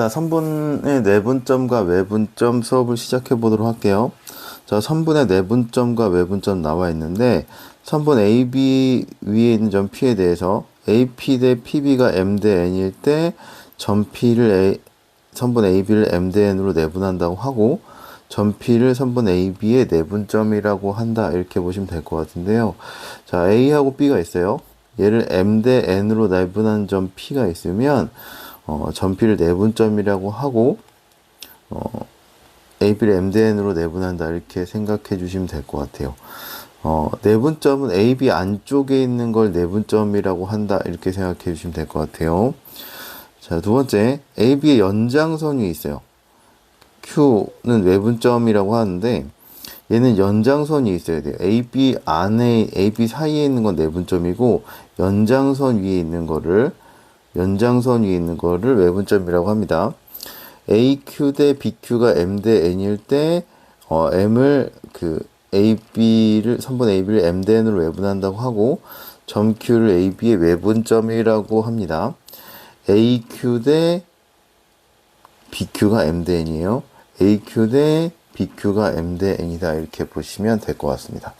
자, 선분의 내분점과 외분점 수업을 시작해 보도록 할게요. 자, 선분의 내분점과 외분점 나와 있는데, 선분 AB 위에 있는 점 P에 대해서 AP 대 PB가 M 대 N일 때, 점 P를 A, 선분 AB를 M 대 N으로 내분한다고 하고, 점 P를 선분 AB의 내분점이라고 한다. 이렇게 보시면 될 것 같은데요. 자, A하고 B가 있어요. 얘를 M 대 N으로 내분한 점 P가 있으면, 어, 전피를 내분점이라고 하고 어, AB를 MDN으로 내분한다 이렇게 생각해 주시면 될 것 같아요. 어, 내분점은 AB 안쪽에 있는 걸 내분점이라고 한다 이렇게 생각해 주시면 될 것 같아요. 자, 두 번째 AB의 연장선이 있어요. Q는 외분점이라고 하는데 얘는 연장선이 있어야 돼요. AB 안에 AB 사이에 있는 건 내분점이고 연장선 위에 있는 거를 연장선 위에 있는 거를 외분점이라고 합니다. AQ 대 BQ가 M 대 N일 때 어, M을 그 AB를 선분 AB를 M 대 N으로 외분한다고 하고 점 Q를 AB의 외분점이라고 합니다. AQ 대 BQ가 M 대 N이에요. AQ 대 BQ가 M 대 N이다 이렇게 보시면 될 것 같습니다.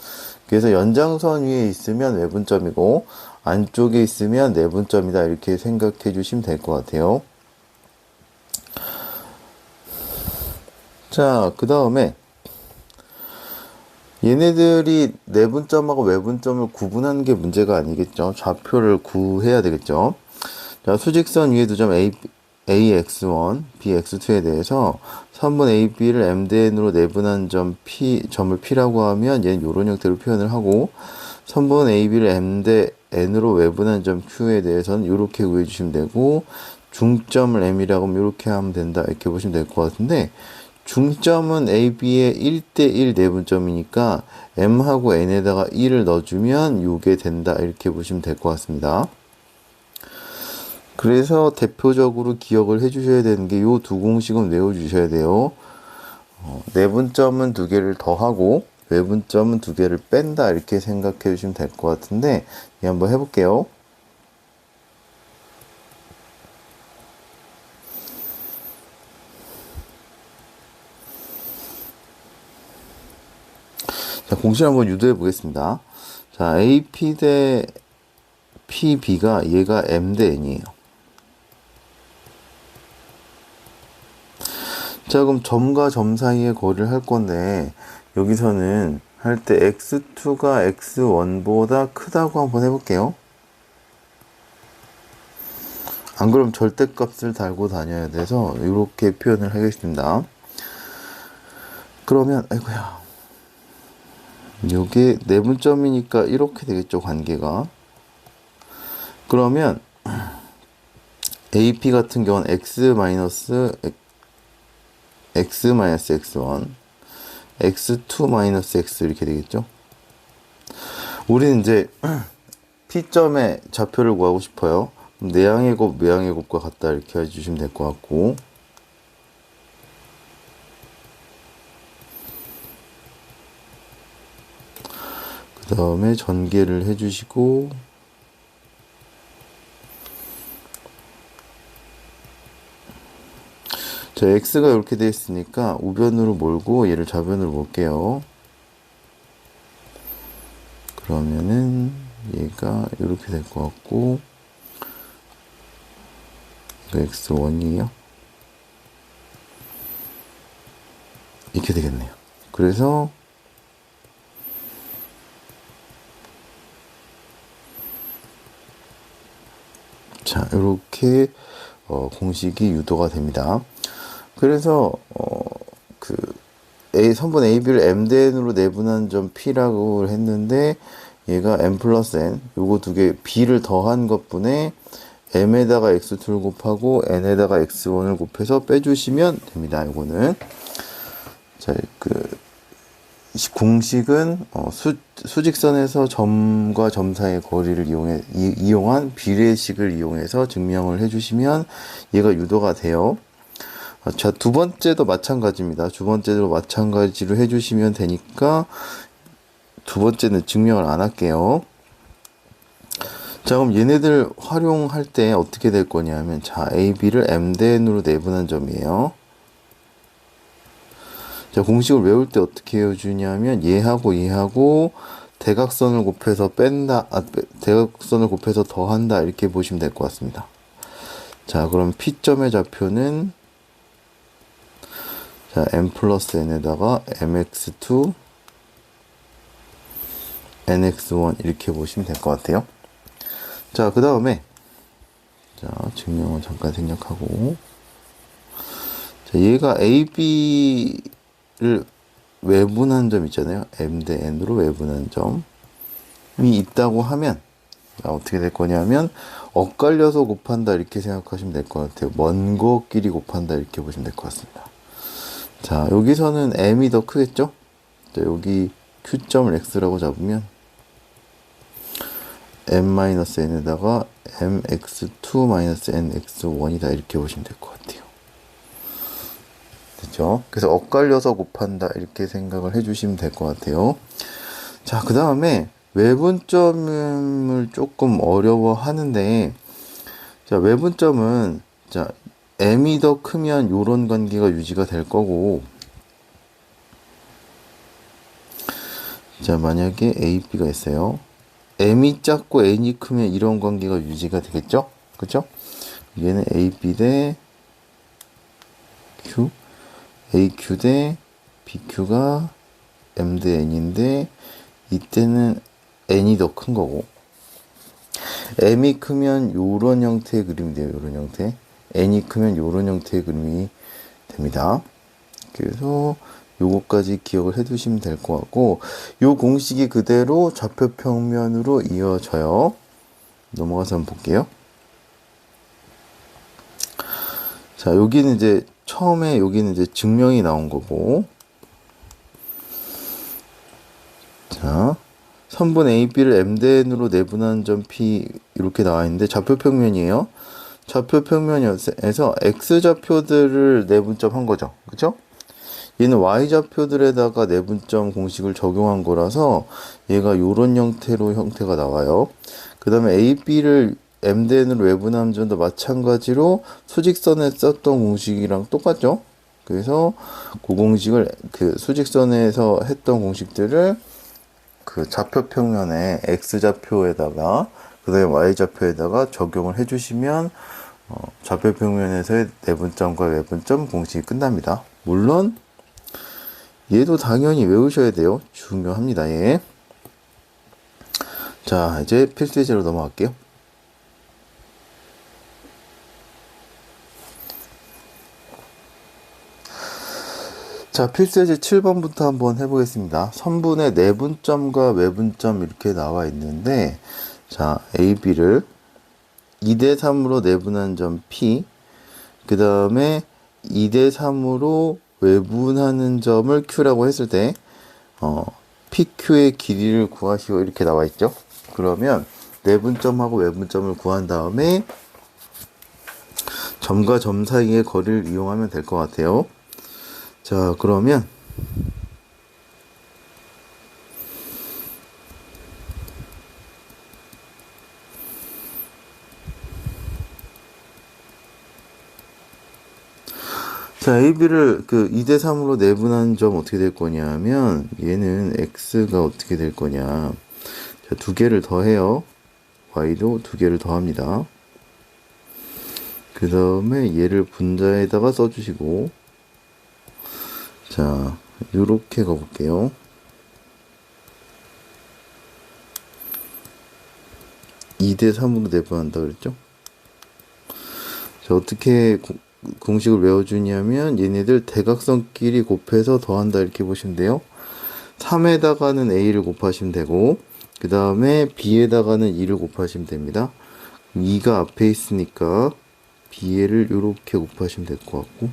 그래서 연장선 위에 있으면 외분점이고 안쪽에 있으면 내분점이다 이렇게 생각해 주시면 될 것 같아요. 자, 그 다음에 얘네들이 내분점하고 외분점을 구분하는 게 문제가 아니겠죠. 좌표를 구해야 되겠죠. 자, 수직선 위에 두 점 A, AX1, BX2에 대해서 선분 AB를 MDN으로 내분한 점 P, 점을 P라고 하면 얘는 이런 형태로 표현을 하고 선분 AB를 M 대 N으로 외분한 점 Q에 대해서는 이렇게 구해 주시면 되고 중점을 M이라고 하면 이렇게 하면 된다 이렇게 보시면 될 것 같은데 중점은 AB의 1대1 내분점이니까 M하고 N에다가 1을 넣어주면 요게 된다 이렇게 보시면 될 것 같습니다. 그래서 대표적으로 기억을 해주셔야 되는 게 요 두 공식은 외워주셔야 돼요. 어, 내분점은 두 개를 더하고 외분점은 두 개를 뺀다 이렇게 생각해 주시면 될 것 같은데 예, 한번 해볼게요. 자, 공식 한번 유도해 보겠습니다. 자, AP 대 PB가 얘가 M 대 N이에요. 자, 그럼 점과 점 사이의 거리를 할 건데, 여기서는 할 때 x2가 x1보다 크다고 한번 해볼게요. 안 그럼 절대값을 달고 다녀야 돼서 이렇게 표현을 하겠습니다. 그러면 아이고야 요게 내분점이니까 이렇게 되겠죠 관계가 그러면 AP 같은 경우는 x 마이너스 x 마이너스 x1 x2 마이너스 x 이렇게 되겠죠. 우리는 이제 P점의 좌표를 구하고 싶어요. 내항의 곱, 외항의 곱과 같다 이렇게 해주시면 될 것 같고 그 다음에 전개를 해주시고 자, x가 이렇게 되어 있으니까 우변으로 몰고 얘를 좌변으로 볼게요. 그러면은 얘가 이렇게 될 것 같고 이거 x1이에요. 이렇게 되겠네요. 그래서 자, 이렇게 어, 공식이 유도가 됩니다. 그래서 어, 그 A 선분 AB를 M 대 N으로 내분한 점 P라고 했는데 얘가 M 플러스 N 요거 두 개 B를 더한 것분에 M에다가 X2를 곱하고 N에다가 X1을 곱해서 빼주시면 됩니다. 요거는 자, 그 공식은 어, 수, 수직선에서 점과 점 사이의 거리를 이용해 이, 이용한 비례식을 이용해서 증명을 해주시면 얘가 유도가 돼요. 자, 두 번째도 마찬가지입니다. 두 번째도 마찬가지로 해주시면 되니까 두 번째는 증명을 안 할게요. 자, 그럼 얘네들 활용할 때 어떻게 될 거냐면, 자, A, B를 M 대 N으로 내분한 점이에요. 자, 공식을 외울 때 어떻게 외워주냐면, 얘하고 얘하고 대각선을 곱해서 뺀다, 아, 빼- 대각선을 곱해서 더한다, 이렇게 보시면 될 것 같습니다. 자, 그럼 P점의 좌표는, 자, M 플러스 N에다가 MX2, NX1 이렇게 보시면 될 것 같아요. 자, 그 다음에, 자, 증명을 잠깐 생략하고, 자, 얘가 AB를 외분한 점 있잖아요. M 대 N으로 외분한 점이 있다고 하면, 자, 어떻게 될 거냐면, 엇갈려서 곱한다, 이렇게 생각하시면 될 것 같아요. 먼 거끼리 곱한다, 이렇게 보시면 될 것 같습니다. 자, 여기서는 M이 더 크겠죠? 자, 여기 Q점을 X라고 잡으면, m-n에다가 mx2-nx1이다 이렇게 보시면 될 것 같아요. 됐죠? 그래서 엇갈려서 곱한다 이렇게 생각을 해주시면 될 것 같아요. 자, 그 다음에 외분점을 조금 어려워 하는데 자, 외분점은 자 m이 더 크면 요런 관계가 유지가 될 거고 자 만약에 a, b가 있어요. m이 작고 n이 크면 이런 관계가 유지가 되겠죠? 그죠? 얘는 ab 대 q, aq 대 bq가 m 대 n인데 이때는 n이 더 큰 거고 m이 크면 요런 형태의 그림이 돼요. 요런 형태. N이 크면 요런 형태의 그림이 됩니다. 그래서 요거까지 기억을 해두시면 될 것 같고 요 공식이 그대로 좌표 평면으로 이어져요. 넘어가서 한번 볼게요. 자 여기는 이제 처음에 여기는 이제 증명이 나온 거고 자 선분 AB를 M 대 N으로 내분한 점 P 이렇게 나와 있는데 좌표 평면이에요. 좌표 평면에서 X 좌표들을 내분점 한 거죠. 그쵸? 얘는 y좌표들에다가 내분점 공식을 적용한 거라서 얘가 요런 형태로 형태가 나와요. 그 다음에 AB를 MDN으로 외분하는 점도 마찬가지로 수직선에 썼던 공식이랑 똑같죠. 그래서 그 공식을 그 수직선에서 했던 공식들을 그 좌표 평면에 x좌표에다가 그 다음에 y좌표에다가 적용을 해주시면 어, 좌표 평면에서의 내분점과 외분점 공식이 끝납니다. 물론 얘도 당연히 외우셔야 돼요. 중요합니다. 예. 자, 이제 필수 예제로 넘어갈게요. 자, 필수 예제 7번부터 한번 해보겠습니다. 선분의 내분점과 외분점 이렇게 나와 있는데, 자, AB를 2대 3으로 내분한 점 P, 그 다음에 2대 3으로 외분하는 점을 Q라고 했을 때, 어, PQ의 길이를 구하시오. 이렇게 나와 있죠. 그러면 내분점하고 외분점을 구한 다음에 점과 점 사이의 거리를 이용하면 될 것 같아요. 자, 그러면 자, AB를 그 2대 3으로 내분한 점 어떻게 될 거냐면 얘는 X가 어떻게 될 거냐. 자, 두 개를 더해요. Y도 두 개를 더합니다. 그 다음에 얘를 분자에다가 써주시고 자, 요렇게 가볼게요. 이대 3으로 내분한다 그랬죠? 자, 어떻게 고, 공식을 외워주냐면 얘네들 대각선끼리 곱해서 더한다 이렇게 보시면 돼요. 3에다가는 a를 곱하시면 되고 그 다음에 b에다가는 2를 곱하시면 됩니다. 2가 앞에 있으니까 b를 이렇게 곱하시면 될 것 같고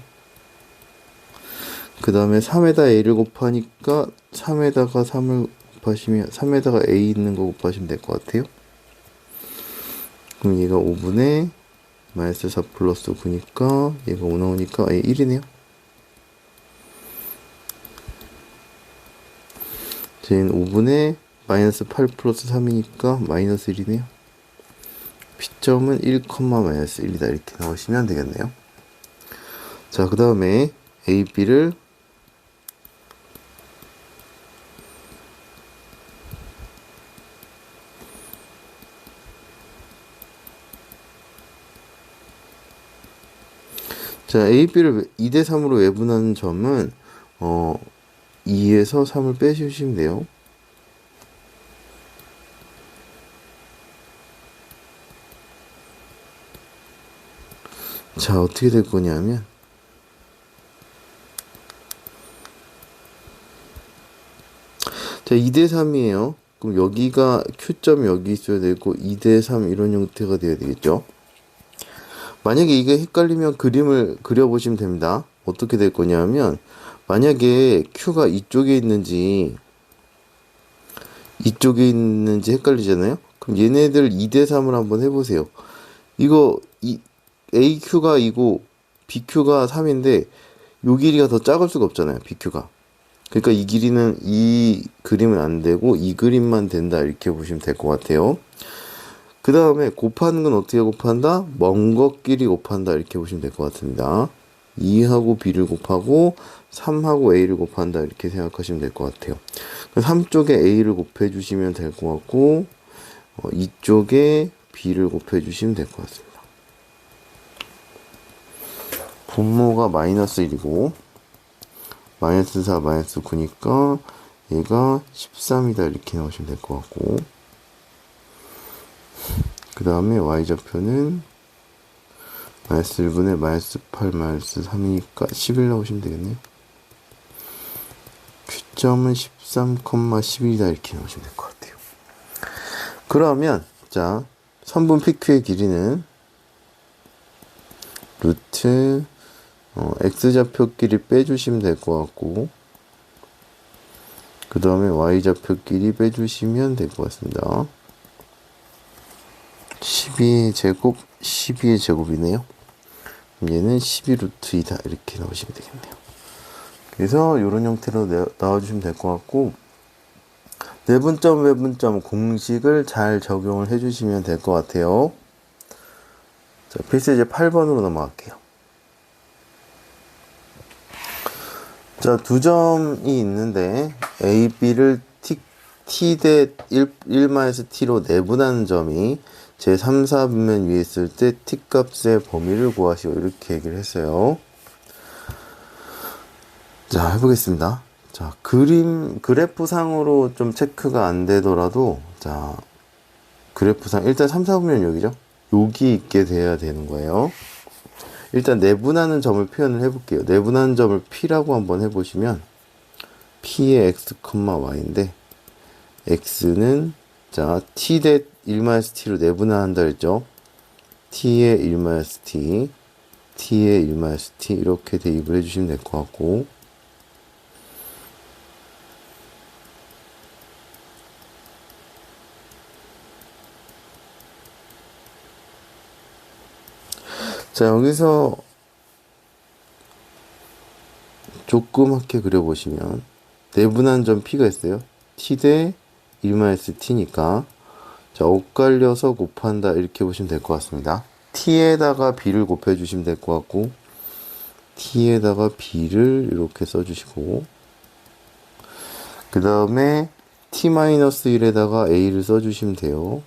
그 다음에 3에다 a를 곱하니까 3에다가 3을 곱하시면 3에다가 a 있는 거 곱하시면 될 것 같아요. 그럼 얘가 5분의 마이너스 4 플러스 9니까 얘가 5 나오니까 예, 1이네요. 쟤는 5분의 마이너스 8 플러스 3이니까 마이너스 1이네요. P점은 1, 마이너스 1이다 이렇게 나오시면 되겠네요. 자, 그 다음에 AB를 자, AB를 2대 3으로 외분하는 점은 어 2에서 3을 빼주시면 돼요. 자, 어떻게 될 거냐면 자, 2대 3이에요. 그럼 여기가 Q점 여기 있어야 되고 2대 3 이런 형태가 돼야 되겠죠. 만약에 이게 헷갈리면 그림을 그려보시면 됩니다. 어떻게 될 거냐면 만약에 Q가 이쪽에 있는지 이쪽에 있는지 헷갈리잖아요. 그럼 얘네들 2대 3을 한번 해보세요. 이거 이 AQ가 2고 BQ가 3인데 요 길이가 더 작을 수가 없잖아요. BQ가. 그러니까 이 길이는 이 그림은 안 되고 이 그림만 된다 이렇게 보시면 될 것 같아요. 그 다음에 곱하는 건 어떻게 곱한다? 먼 것끼리 곱한다 이렇게 보시면 될 것 같습니다. 2하고 b를 곱하고 3하고 a를 곱한다 이렇게 생각하시면 될 것 같아요. 3쪽에 a를 곱해 주시면 될 것 같고 어, 이쪽에 b를 곱해 주시면 될 것 같습니다. 분모가 마이너스 1이고 마이너스 4 마이너스 9니까 얘가 13이다 이렇게 나오시면 될 것 같고 그 다음에 y좌표는 마이너스 1분의 마이너스 8 마이너스 3이니까 11 나오시면 되겠네요. Q점은 13,11이다 이렇게 나오시면 될 것 같아요. 그러면 자 선분 PQ의 길이는 루트 어, x좌표끼리 빼주시면 될 것 같고 그 다음에 y좌표끼리 빼주시면 될 것 같습니다 12의 제곱 12의 제곱이네요. 얘는 12루트 2다. 이렇게 나오시면 되겠네요. 그래서 이런 형태로 내, 나와주시면 될 것 같고 내분점 외분점 공식을 잘 적용을 해주시면 될 것 같아요. 자 필수 이제 8번으로 넘어갈게요. 자, 두 점이 있는데 A, B를 T, T 대 1, 1마이너스 T로 내분하는 점이 제 3, 4분면 위에 있을 때 T 값의 범위를 구하시오. 이렇게 얘기를 했어요. 자, 해보겠습니다. 자, 그림, 그래프상으로 좀 체크가 안 되더라도, 자, 그래프상, 일단 3, 4분면 여기죠? 여기 있게 돼야 되는 거예요. 일단 내분하는 점을 표현을 해볼게요. 내분하는 점을 P라고 한번 해보시면 P의 X, Y인데 X는 자 T 대 1-T로 내분화한다 했죠. T의 1-T, T의 1-T 이렇게 대입을 해주시면 될 것 같고 자, 여기서 조그맣게 그려보시면 내분한 점 P가 있어요. T 대 1-T니까 자, 엇갈려서 곱한다 이렇게 보시면 될 것 같습니다. T에다가 B를 곱해주시면 될 것 같고 T에다가 B를 이렇게 써주시고 그 다음에 T-1에다가 A를 써주시면 돼요.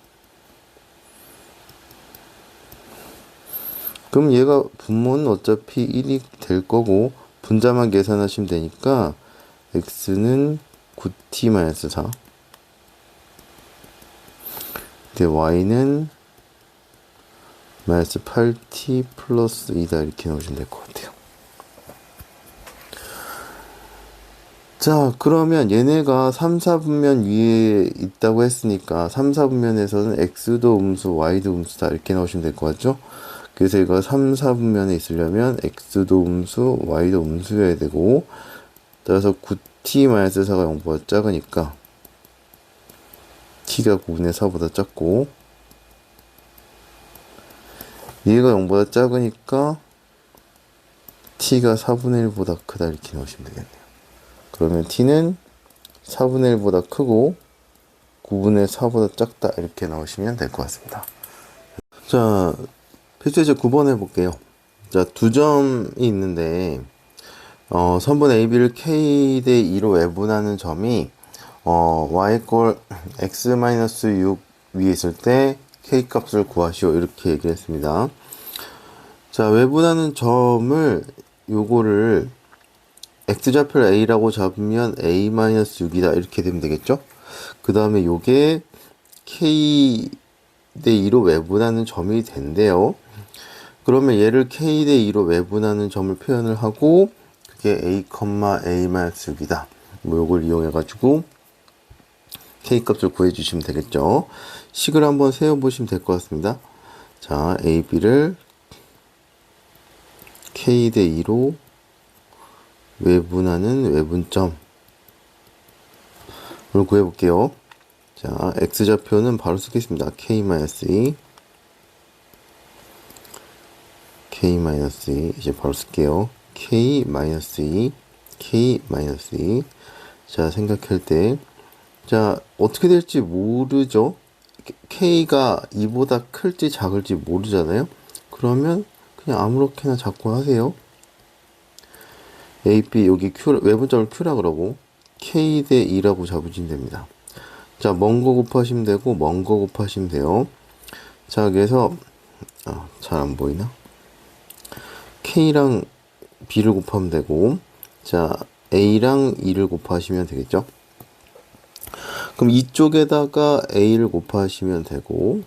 그럼 얘가 분모는 어차피 1이 될 거고 분자만 계산하시면 되니까 x는 9t-4 근데 y는 마이너스 8t 플러스 2다 이렇게 넣으시면 될 것 같아요. 자 그러면 얘네가 3, 4분면 위에 있다고 했으니까 3, 4분면에서는 x도 음수, y도 음수다 이렇게 넣으시면 될 것 같죠? 그래서 이거 3, 4분면에 있으려면 x도 음수, y도 음수여야 되고 따라서 9t-4가 0보다 작으니까 t가 9분의 4보다 작고 얘가 0보다 작으니까 t가 4분의 1보다 크다 이렇게 넣으시면 되겠네요. 그러면 t는 4분의 1보다 크고 9분의 4보다 작다 이렇게 나오시면 될 것 같습니다. 자, 필수제 9번 해볼게요. 자, 두 점이 있는데, 어, 선분 AB를 K 대 2로 외분하는 점이, 어, Y X-6 위에 있을 때 K 값을 구하시오. 이렇게 얘기를 했습니다. 자, 외분하는 점을, 요거를 X좌표를 A라고 잡으면 A-6이다. 이렇게 되면 되겠죠? 그 다음에 요게 K 대 2로 외분하는 점이 된대요. 그러면 얘를 K 대 2로 외분하는 점을 표현을 하고 그게 A, A-6이다. 뭐 요걸 이용해 가지고 K 값을 구해 주시면 되겠죠. 식을 한번 세워 보시면 될 것 같습니다. 자, A, B를 K 대 2로 외분하는 외분점을 구해 볼게요. 자, x좌표는 바로 쓰겠습니다. k-2 k-2 이제 바로 쓸게요. k-2 k-2 자, 생각할 때 자, 어떻게 될지 모르죠? k가 2보다 클지 작을지 모르잖아요? 그러면 그냥 아무렇게나 잡고 하세요. a, b 여기 q 외분점을 q라 그러고 k 대 2라고 잡으시면 됩니다. 자, 먼 거 곱하시면 되고, 먼 거 곱하시면 돼요. 자, 그래서, 아, 잘 안 보이나? K랑 B를 곱하면 되고, 자, A랑 2를 곱하시면 되겠죠? 그럼 이쪽에다가 A를 곱하시면 되고,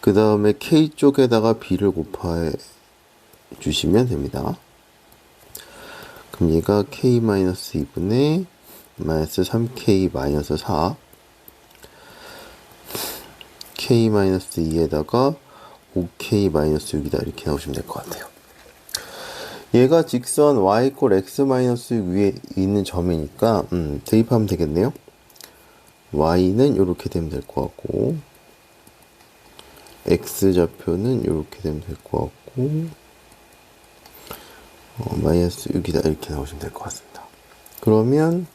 그 다음에 K 쪽에다가 B를 곱해 주시면 됩니다. 그럼 얘가 K-2분의 마이너스 3k 마이너스 4 k 마이너스 2에다가 5k 마이너스 6이다 이렇게 나오시면 될 것 같아요. 얘가 직선 y 이퀄 x 마이너스 6 위에 있는 점이니까 음, 대입하면 되겠네요. y는 이렇게 되면 될 것 같고 x 좌표는 이렇게 되면 될 것 같고 어, 마이너스 6이다 이렇게 나오시면 될 것 같습니다. 그러면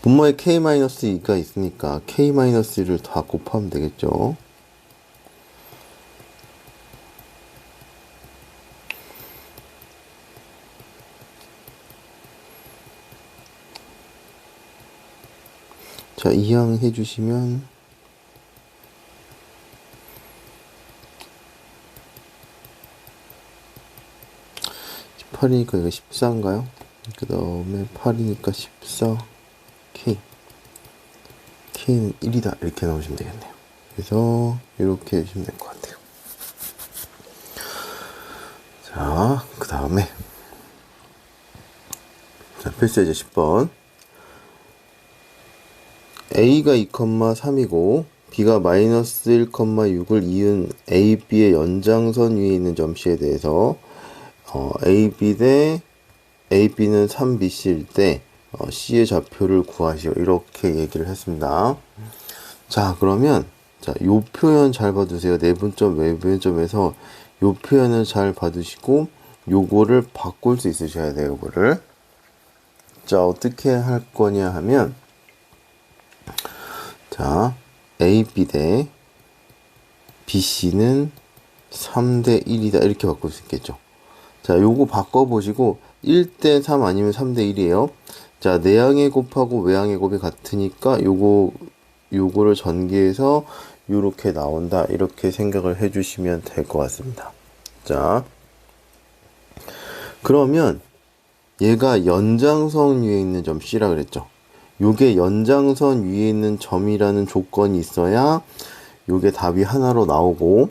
분모에 k-2가 있으니까 k-를 다 곱하면 되겠죠. 자, 이항 해주시면 8이니까 이거 14인가요? 그 다음에 8이니까 14 K K는 1이다. 이렇게 나오시면 되겠네요. 그래서 이렇게 해주시면 될 것 같아요. 자그 다음에 자 필수 예제 10번 A가 2,3이고 B가 마이너스 1,6을 이은 A, B의 연장선 위에 있는 점씨에 대해서 어, A, B 대 A, B는 3BC일 때 어, C의 좌표를 구하시오. 이렇게 얘기를 했습니다. 자, 그러면, 자, 요 표현 잘 봐두세요. 내분점, 외분점에서 요 표현을 잘 봐두시고, 요거를 바꿀 수 있으셔야 돼요, 요거를. 자, 어떻게 할 거냐 하면, 자, A, B 대 BC는 3대 1이다. 이렇게 바꿀 수 있겠죠. 자, 요거 바꿔보시고, 1대 3 아니면 3대 1이에요. 자, 내항의 곱하고 외항의 곱이 같으니까 요거 요거를 전개해서 이렇게 나온다. 이렇게 생각을 해 주시면 될 것 같습니다. 자. 그러면 얘가 연장선 위에 있는 점 C라 그랬죠. 요게 연장선 위에 있는 점이라는 조건이 있어야 요게 답이 하나로 나오고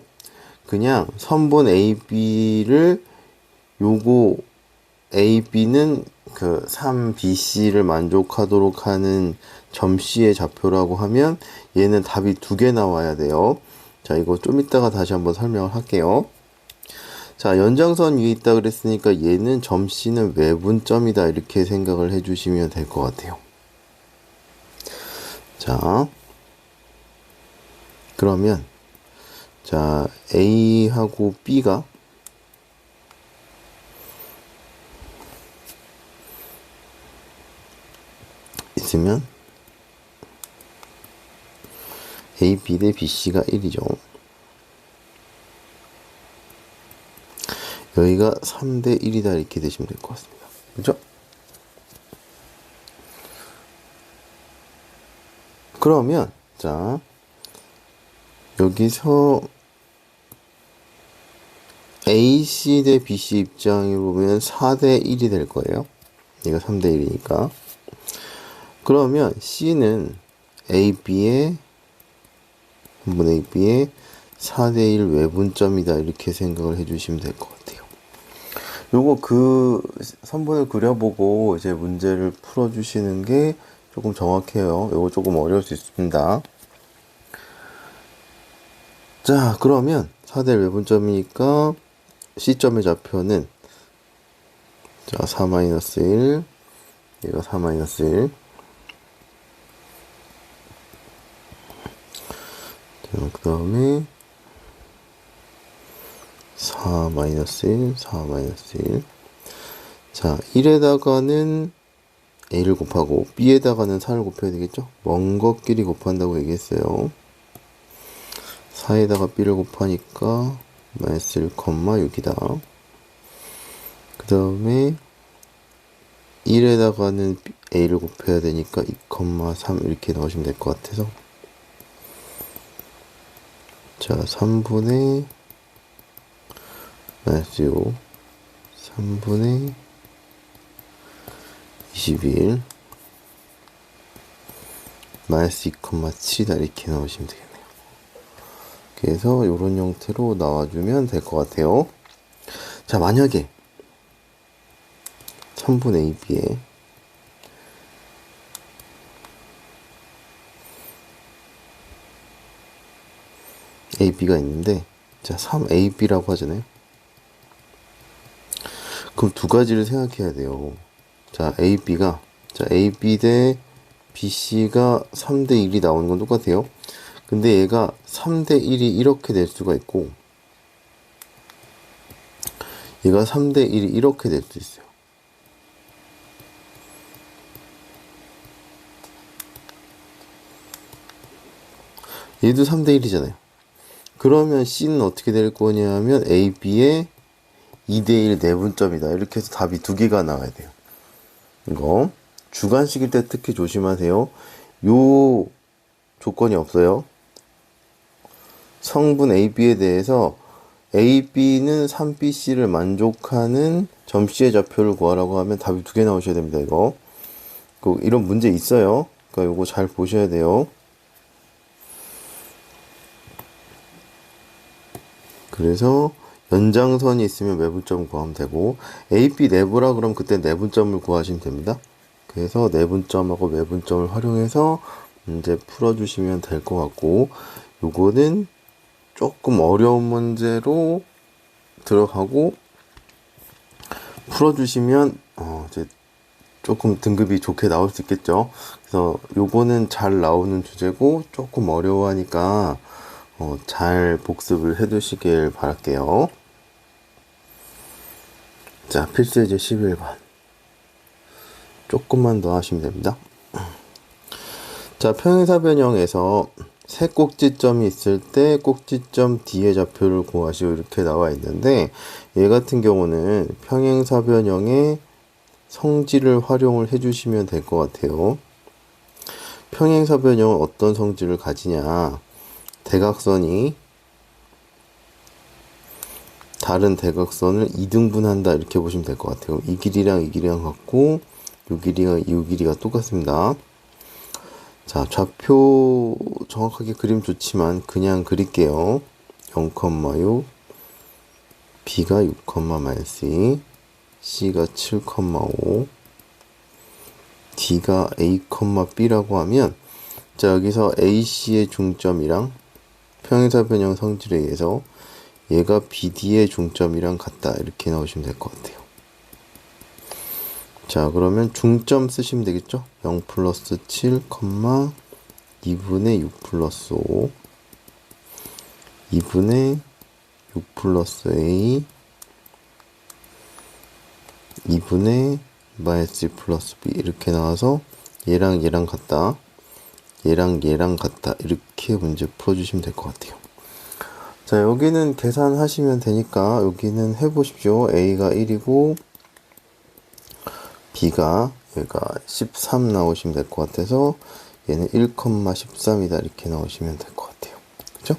그냥 선분 AB를 요거 AB는 그 3BC를 만족하도록 하는 점 C의 좌표라고 하면 얘는 답이 두 개 나와야 돼요. 자, 이거 좀 이따가 다시 한번 설명을 할게요. 자, 연장선 위에 있다 그랬으니까 얘는 점 C는 외분점이다. 이렇게 생각을 해 주시면 될 것 같아요. 자, 그러면 자 A하고 B가 있으면 AB 대 BC가 1이죠. 여기가 3대 1이다 이렇게 되시면 될 것 같습니다. 그죠? 그러면 자 여기서 AC 대 BC 입장으로 보면 4대 1이 될 거예요. 얘가 3대 1이니까. 그러면 C는 AB의 한분 AB의 4대 1 외분점이다 이렇게 생각을 해주시면 될 것 같아요. 요거 그 선분을 그려보고 이제 문제를 풀어주시는 게 조금 정확해요. 요거 조금 어려울 수 있습니다. 자, 그러면 4대 1 외분점이니까 C점의 좌표는 자, 4-1 얘가 4-1 자, 그 다음에 4-1, 4-1 자, 1에다가는 A를 곱하고 B에다가는 4를 곱해야 되겠죠? 먼 것끼리 곱한다고 얘기했어요. 4에다가 B를 곱하니까 마이너스 1,6이다. 그 다음에 1에다가는 A를 곱해야 되니까 2,3 이렇게 넣으시면 될 것 같아서 자 3분의 마이너스 6 3분의 21 마이너스 2,7이다 이렇게 넣으시면 되겠네요. 그래서 이런 형태로 나와주면 될 것 같아요. 자 만약에 3분의 AB에 AB가 있는데 자 3AB라고 하잖아요. 그럼 두 가지를 생각해야 돼요. 자 AB가 자 AB 대 BC가 3대 1이 나오는 건 똑같아요. 근데 얘가 3대 1이 이렇게 될 수가 있고 얘가 3대 1이 이렇게 될 수 있어요. 얘도 3대 1이잖아요. 그러면 C는 어떻게 될 거냐면 A, B의 2대1 내분점이다. 이렇게 해서 답이 두 개가 나와야 돼요. 이거 주관식일 때 특히 조심하세요. 요 조건이 없어요. 성분 AB에 대해서 AB는 3BC를 만족하는 점C의 좌표를 구하라고 하면 답이 두 개 나오셔야 됩니다. 이거 그 이런 문제 있어요. 그러니까 이거 잘 보셔야 돼요. 그래서 연장선이 있으면 외분점 구하면 되고 AP 내부라 그러면 그때 내분점을 구하시면 됩니다. 그래서 내분점하고 외분점을 활용해서 문제 풀어주시면 될 것 같고 요거는 조금 어려운 문제로 들어가고 풀어주시면 어 이제 조금 등급이 좋게 나올 수 있겠죠. 그래서 요거는 잘 나오는 주제고 조금 어려워하니까 어, 잘 복습을 해 두시길 바랄게요. 자, 필수 예제 11번. 조금만 더 하시면 됩니다. 자, 평행사 변형에서 세 꼭지점이 있을 때 꼭지점 D의 좌표를 구하시오 이렇게 나와 있는데 얘 같은 경우는 평행사 변형의 성질을 활용을 해주시면 될 것 같아요. 평행사 변형은 어떤 성질을 가지냐? 대각선이 다른 대각선을 이등분한다 이렇게 보시면 될 것 같아요. 이 길이랑 이 길이랑 같고 이 길이가 이 길이가 똑같습니다. 자 좌표 정확하게 그림 좋지만 그냥 그릴게요. 0,6 B가 6, 마이너스 2 C가 7,5 D가 A, B라고 하면 자 여기서 AC의 중점이랑 평행사 변형 성질에 의해서 얘가 BD의 중점이랑 같다 이렇게 나오시면 될 것 같아요. 자 그러면 중점 쓰시면 되겠죠? 0 플러스 7, 2분의 6 플러스 5 2분의 6 플러스 A 2분의 마이너스 플러스 B 이렇게 나와서 얘랑 얘랑 같다. 얘랑 얘랑 같다. 이렇게 문제 풀어주시면 될 것 같아요. 자, 여기는 계산하시면 되니까 여기는 해보십시오. A가 1이고 B가 여기가 13 나오시면 될 것 같아서 얘는 1,13이다 이렇게 나오시면 될 것 같아요. 그죠?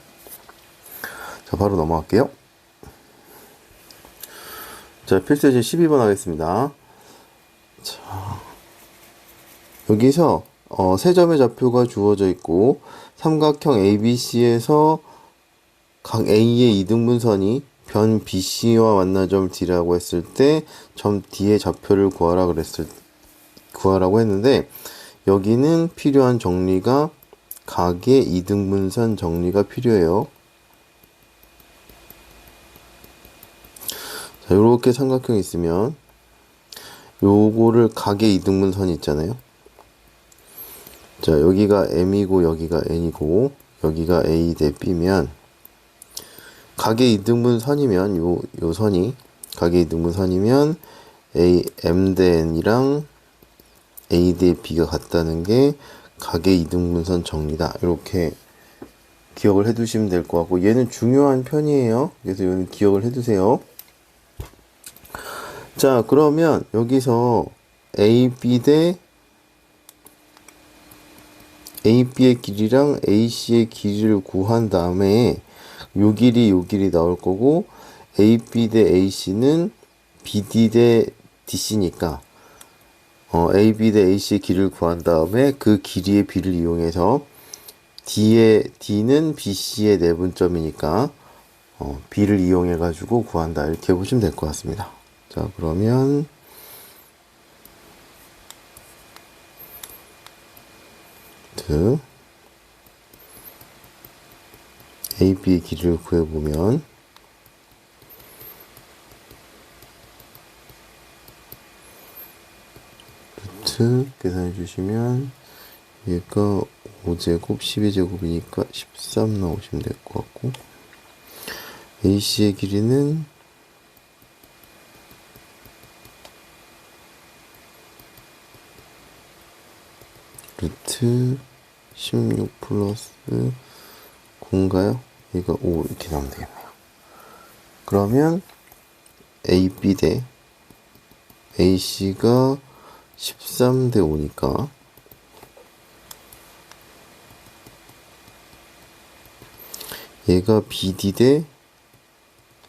자, 바로 넘어갈게요. 자, 필수제 12번 하겠습니다. 자, 여기서 어, 세 점의 좌표가 주어져 있고 삼각형 ABC에서 각 A의 이등분선이 변 BC와 만난 점 D라고 했을 때 점 D의 좌표를 구하라 그랬을 구하라고 했는데 여기는 필요한 정리가 각의 이등분선 정리가 필요해요. 자, 요렇게 삼각형이 있으면 요거를 각의 이등분선이 있잖아요. 자, 여기가 M이고 여기가 N이고 여기가 A 대 B면 각의 이등분 선이면 요, 요 선이 각의 이등분 선이면 A, M 대 N이랑 A 대 B가 같다는 게 각의 이등분선 정리다. 이렇게 기억을 해 두시면 될 것 같고 얘는 중요한 편이에요. 그래서 얘는 기억을 해 두세요. 자, 그러면 여기서 A, B 대 AB의 길이랑 AC의 길이를 구한 다음에 요 길이 요 길이 나올 거고 AB 대 AC는 BD 대 DC니까 어, AB 대 AC의 길이를 구한 다음에 그 길이의 비를 이용해서 D의 D는 BC의 내분점이니까 어, B를 이용해 가지고 구한다 이렇게 보시면 될 것 같습니다. 자 그러면 드 AB의 길이를 구해보면 루트 계산해 주시면 얘가 5제곱 12제곱이니까 13 나오시면 될 것 같고 AC의 길이는 루트 16 플러스 9인가요? 얘가 5 이렇게 나오면 되겠네요. 그러면 AB 대 AC가 13 대 5니까 얘가 BD 대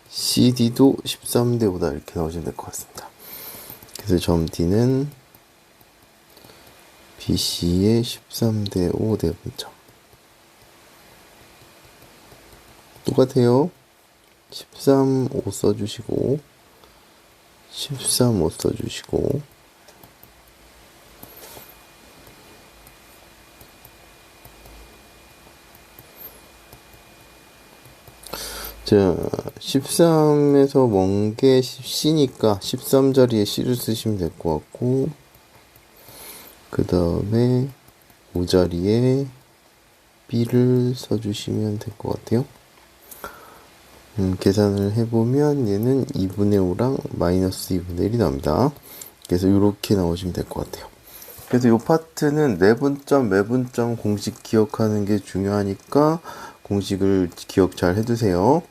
CD도 13 대 5다 이렇게 나오시면 될 것 같습니다. 그래서 점 D는 BC의 13 대 5 대분점 똑같아요 13, 5 써주시고 13, 5 써주시고 자, 13에서 먼 게 C니까 13 자리에 C를 쓰시면 될 것 같고 그 다음에 5자리에 B를 써주시면 될 것 같아요. 음, 계산을 해보면 얘는 2분의 5랑 마이너스 2분의 1이 나옵니다. 그래서 이렇게 나오시면 될 것 같아요. 그래서 이 파트는 내분점, 매분점 공식 기억하는 게 중요하니까 공식을 기억 잘 해두세요.